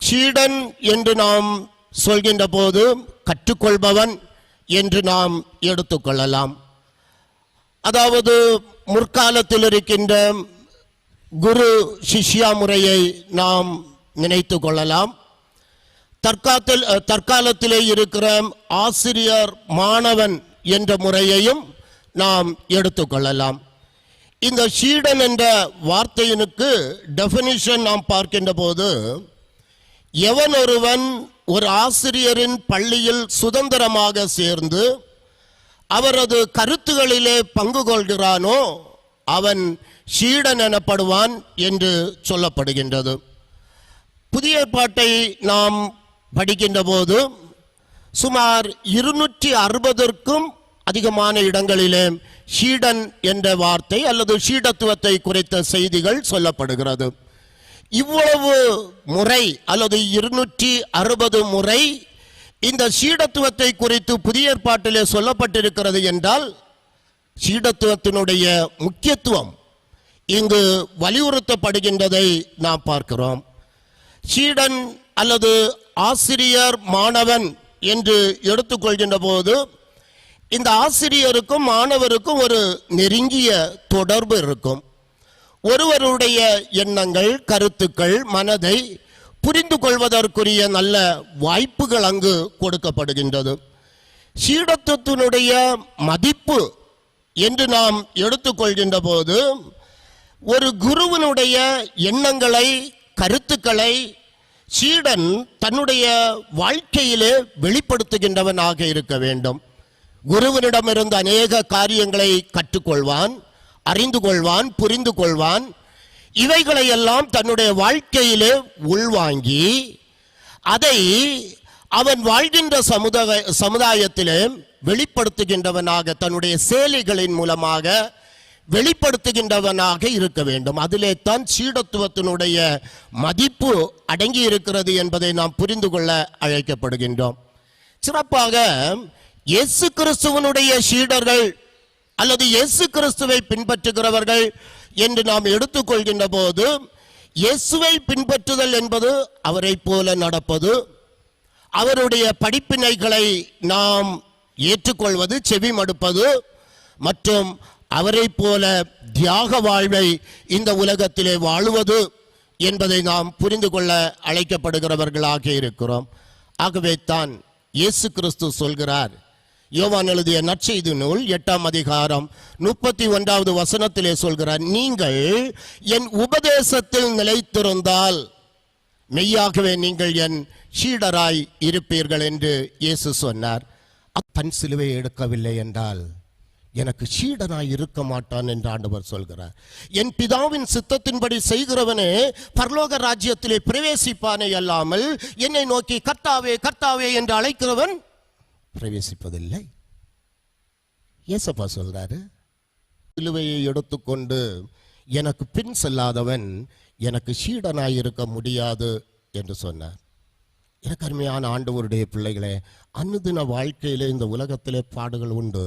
சீடன் என்று நாம் சொல்கின்ற போது கற்றுக்கொள்பவன் என்று நாம் எடுத்துக்கொள்ளலாம். அதாவது முற்காலத்தில் இருக்கின்ற குரு சிஷ்யா முறையை நாம் நினைத்து கொள்ளலாம். தற்காலத்தில் தற்காலத்திலே இருக்கிற ஆசிரியர் மாணவன் என்ற முறையையும் நாம் எடுத்துக்கொள்ளலாம். இந்த சீடன் என்ற வார்த்தையினுக்கு டெஃபினிஷன் நாம் பார்க்கின்ற போது எவன் ஒருவன் ஒரு ஆசிரியரின் பள்ளியில் சுதந்திரமாக சேர்ந்து அவரது கருத்துகளிலே பங்கு கொள்கிறானோ அவன் சீடன் எனப்படுவான் என்று சொல்லப்படுகின்றது. புதிய பாட்டை நாம் படிக்கின்ற போது சுமார் இருநூற்றி அறுபதற்கும் அதிகமான இடங்களிலே ஷீடன் என்ற வார்த்தை அல்லது ஷீடத்துவத்தை குறித்த செய்திகள் சொல்லப்படுகிறது. இவ்வளவு முறை அல்லது இருநூற்றி அறுபது முறை இந்த சீடத்துவத்தை குறித்து புதிய ஏற்பாட்டிலே சொல்லப்பட்டிருக்கிறது என்றால் சீடத்துவத்தினுடைய முக்கியத்துவம் இங்கு வலியுறுத்தப்படுகின்றதை நாம் பார்க்கிறோம். சீடன் அல்லது ஆசிரியர் மாணவன் என்று எடுத்துக்கொள்கின்ற போது இந்த ஆசிரியருக்கும் மாணவருக்கும் ஒரு நெருங்கிய தொடர்பு இருக்கும். ஒருவருடைய எண்ணங்கள் கருத்துக்கள் மனதை புரிந்து கொள்வதற்குரிய நல்ல வாய்ப்புகள் அங்கு கொடுக்கப்படுகின்றது. சீடத்துவத்தினுடைய மதிப்பு என்று நாம் எடுத்துக்கொள்கின்ற போது ஒரு குருவினுடைய எண்ணங்களை கருத்துக்களை சீடன் தன்னுடைய வாழ்க்கையிலே வெளிப்படுத்துகின்றவனாக இருக்க வேண்டும். குருவனிடமிருந்து அநேக காரியங்களை கற்றுக்கொள்வான். அறிந்து கொள்வான் புரிந்து கொள்வான் இவைகளை எல்லாம் தன்னுடைய வாழ்க்கையிலே உள்வாங்கி அதை அவன் வாழ்கின்ற சமுதாய சமுதாயத்திலே வெளிப்படுத்துகின்றவனாக தன்னுடைய சேலைகளின் மூலமாக வெளிப்படுத்துகின்றவனாக இருக்க வேண்டும். அதிலே தான் சீடத்துவத்தினுடைய மதிப்பு அடங்கி இருக்கிறது என்பதை நாம் புரிந்து கொள்ள அழைக்கப்படுகின்றோம். சிறப்பாக இயேசு கிறிஸ்துவனுடைய சீடர்கள் அல்லது இயேசு கிறிஸ்துவை பின்பற்றுகிறவர்கள் என்று நாம் எடுத்துக்கொள்கின்ற போது இயேசுவை பின்பற்றுதல் என்பது அவரைப் போல நடப்பது அவருடைய படிப்பினைகளை நாம் ஏற்றுக்கொள்வது செவி மடுப்பது மற்றும் அவரைப் போல தியாக வாழ்வை இந்த உலகத்திலே வாழுவது என்பதை நாம் புரிந்து கொள்ள அழைக்கப்படுகிறவர்களாக இருக்கிறோம். ஆகவே தான் இயேசு கிறிஸ்து சொல்கிறார். யோவான் எழுதிய நற்செய்தி நூல் எட்டாம் அதிகாரம் முப்பத்தி ஒன்றாவது வசனத்திலே சொல்கிறார் நீங்கள் என் உபதேசத்தில் நிலைத்திருந்தால் மெய்யாகவே நீங்கள் என் சீடராய் இருப்பீர்கள் என்று இயேசு சொன்னார். அப்பன் சிலுவை எடுக்கவில்லை என்றால் எனக்கு சீடனாய் இருக்க மாட்டான் என்று ஆண்டவர் சொல்கிறார். என் பிதாவின் சித்தத்தின்படி செய்கிறவனே பரலோக ராஜ்யத்திலே பிரவேசிப்பானே அல்லாமல் என்னை நோக்கி கர்த்தாவே கர்த்தாவே என்று அழைக்கிறவன் பிரவேசிப்பதில்லை ஏசப்பா சொல்றாரு சிலுவையை எடுத்துக்கொண்டு எனக்கு பின் செல்லாதவன் எனக்கு சீடனாயிருக்க முடியாது என்று சொன்னார். எனக்கு அருமையான ஆண்டவருடைய பிள்ளைகளே அனுதின வாழ்க்கையிலே இந்த உலகத்திலே பாடுகள் உண்டு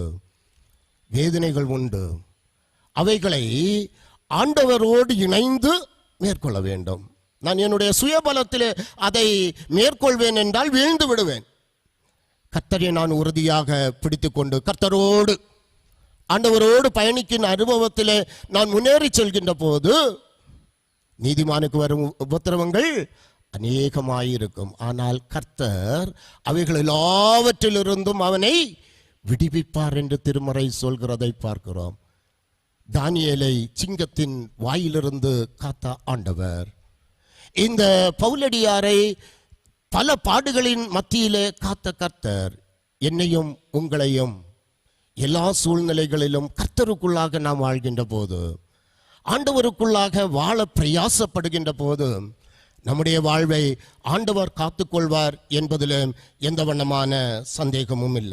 வேதனைகள் உண்டு. அவைகளை ஆண்டவரோடு இணைந்து மேற்கொள்ள வேண்டும். நான் என்னுடைய சுயபலத்திலே அதை மேற்கொள்வேன் என்றால் வீழ்ந்து விடுவேன். கர்த்தரை நான் உறுதியாக பிடித்துக்கொண்டு கர்த்தரோடு ஆண்டவரோடு பயணிக்கின்ற அனுபவத்தில் நான் முன்னேறி செல்கின்ற போது நீதிமானுக்கு வரும் உபத்திரவங்கள் அநேகமாயிருக்கும். ஆனால் கர்த்தர் அவைகள் எல்லாவற்றிலிருந்தும் அவனை விடுவிப்பார் என்று திருமறை சொல்கிறதை பார்க்கிறோம். தானியலை சிங்கத்தின் வாயிலிருந்து காத்த ஆண்டவர் இந்த பவுலடியாரை பல பாடுகளின் மத்தியிலே காத்த கர்த்தர் என்னையும் உங்களையும் எல்லா சூழ்நிலைகளிலும் கர்த்தருக்குள்ளாக நாம் வாழ்கின்ற போது ஆண்டவருக்குள்ளாக வாழ பிரயாசப்படுகின்ற போது நம்முடைய வாழ்வை ஆண்டவர் காத்துக்கொள்வார் என்பதில் எந்த வண்ணமான சந்தேகமும் இல்லை.